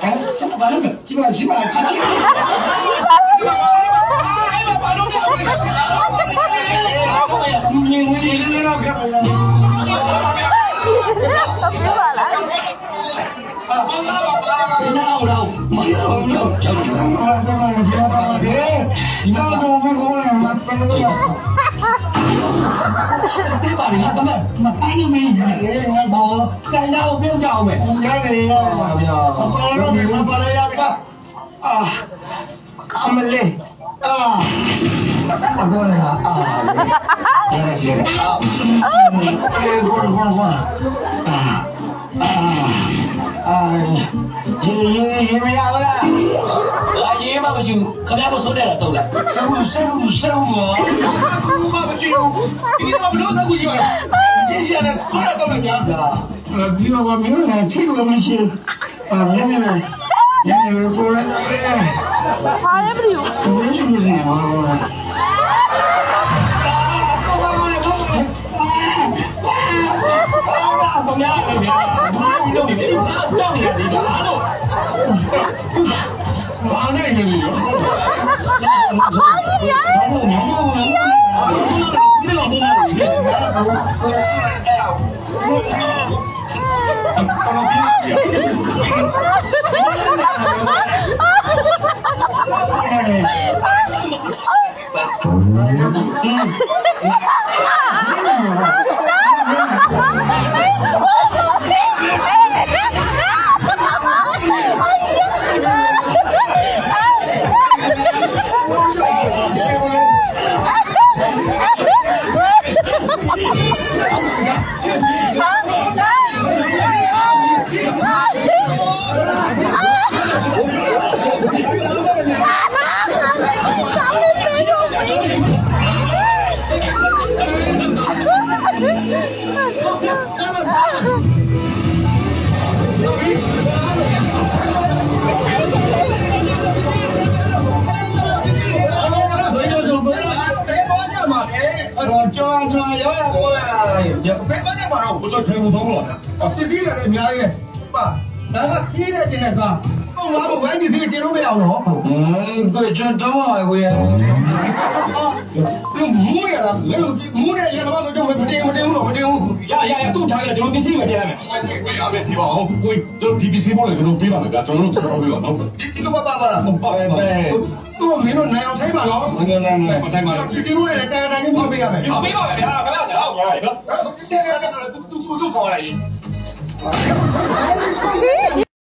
kan kemarin cima cima cima Hãy subscribe cho kênh Ghiền Mì Gõ Để không bỏ lỡ những video hấp dẫn ที่ป่านี้ก็แบ了มาตั้งมีอ င်မယ်ရတယ်ရောဗျာဘာလို့လဲမပါရရကအာအမလေးအာဘာလို့လဲအာရတယ်ရှိတယ်အာအေးဘောဘောဘောအာအာအာဒီရေမရဘူးလားအရေးမှမရှိဘူးခင်ဗျားတို့ဆုံးတယ်တော့လားဆောင်းဆောင်းဆောင်းဘောမမရှိဘူးဒီမှာဘလို့စကူကြီးပါလားရှင်းရှင်းနဲ့ဆုံးတယ်တော့ညာဒီတော့မင်းလည်းထိလို့မရှိအာနည်းနည်းနည်းနည်းကိုလည်းဟာလည်းမသိဘူးဘယ်ရှိနေလဲဟာ 이놈이 내 사람이야 니가 알아 안해 이놈이 아니 야 င်းကြောင်းရောက်ရတော့လားဘယ်ပါကြမှာတော့ဘုရားထေမသုံးလို့လားပစ္စည်းတွေလည်းအများကြီးပါဒါကကြီးတဲ့တင်တဲ့က ပုံလားဘဝပစ္စည်းတင်လို့မရအောင်နော်อืมကိုချန်တော့ပါကိုရအော်ဒီမူရလားလေမူရရတော့တော့မတင်မတင်ဘူးလို့မတင်ဘူးရရရသူ့ထားရကျွန်တော်ပစ္စည်းပဲတင်လိုက်မယ်ကိုရမယ်ဒီပါအောင်ကိုကျွန်တော်ဒီပစ္စည်းပေါ်လေကျွန်တော်ပေးပါမယ်ဗျာကျွန်တော်တို့ကျွန်တော်ပေးပါနော်ဒီလိုပါပါလားဟုတ်ပါပဲသူမင်းတို့နိုင်အောင်ထိုင်ပါနော်ငငငငမတိုင်းပါပစ္စည်းတွေလည်းတန်တန်ကြီးမျိုးပေးရမယ်ဒီပေးပါမယ်ဗျာခင်ဗျားတော့ညာရနော်အဲ့တော့တင်းနေတယ်တူတူတူခေါ်လိုက်